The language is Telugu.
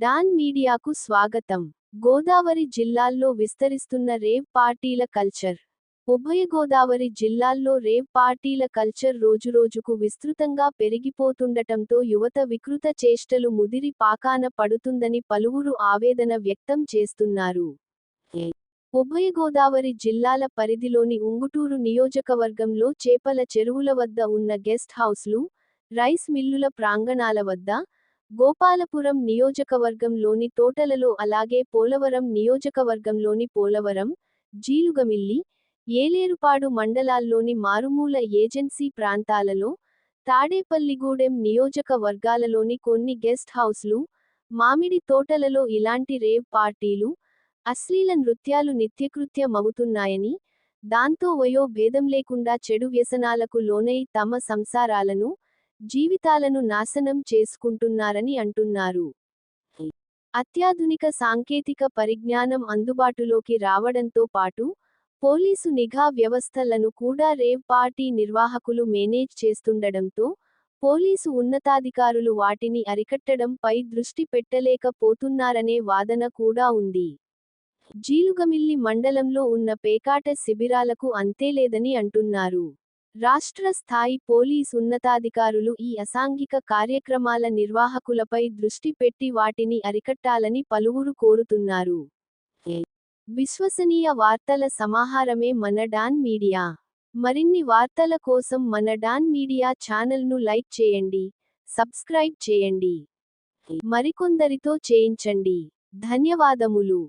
డాన్ మీడియాకు స్వాగతం. గోదావరి జిల్లాల్లో విస్తరిస్తున్న రేవ్ పార్టీల కల్చర్. ఉభయ గోదావరి జిల్లాల్లో రేవ్ పార్టీల కల్చర్ రోజురోజుకు విస్తృతంగా పెరిగిపోతుండటంతో యువత వికృత చేష్టలు ముదిరి పాకాన పడుతుందని పలువురు ఆవేదన వ్యక్తం చేస్తున్నారు. ఉభయ గోదావరి జిల్లాల పరిధిలోని ఉంగుటూరు నియోజకవర్గంలో చేపల చెరువుల వద్ద ఉన్న గెస్ట్ హౌస్లు రైస్ మిల్లుల ప్రాంగణాల వద్ద గోపాలపురం నియోజకవర్గంలోని తోటలలో అలాగే పోలవరం నియోజకవర్గంలోని పోలవరం జీలుగమిల్లి ఏలేరుపాడు మండలాల్లోని మారుమూల ఏజెన్సీ ప్రాంతాలలో తాడేపల్లిగూడెం నియోజకవర్గాలలోని కొన్ని గెస్ట్ హౌస్లు మామిడి తోటలలో ఇలాంటి రేవ్ పార్టీలు అశ్లీల నృత్యాలు నిత్యకృత్యమవుతున్నాయని దాంతో వయో భేదం లేకుండా చెడు వ్యసనాలకు లోనై తమ సంసారాలను జీవితాలను నాశనం చేసుకుంటున్నారని అంటున్నారు. అత్యాధునిక సాంకేతిక పరిజ్ఞానం అందుబాటులోకి రావడంతో పాటు పోలీసు నిఘా వ్యవస్థలను కూడా రేవ్ పార్టీ నిర్వాహకులు మేనేజ్ చేస్తుండడంతో పోలీసు ఉన్నతాధికారులు వాటిని అరికట్టడం పై దృష్టి పెట్టలేకపోతున్నారనే వాదన కూడా ఉంది. జీలుగమిల్లి మండలంలో ఉన్న పేకాట శిబిరాలకు అంతేలేదని అంటున్నారు. రాష్ట్ర స్థాయి పోలీస్ ఉన్నతాధికారులు ఈ అసాంఘిక కార్యక్రమాల నిర్వాహకులపై దృష్టి పెట్టి వాటిని అరికట్టాలని పలువురు కోరుతున్నారు. విశ్వసనీయ వార్తల సమాహారమే మన డాన్ మీడియా. మరిన్ని వార్తల కోసం మన డాన్ మీడియా ఛానల్ను లైక్ చేయండి సబ్స్క్రైబ్ చేయండి. మరికొందరితో చేయించండి. ధన్యవాదములు.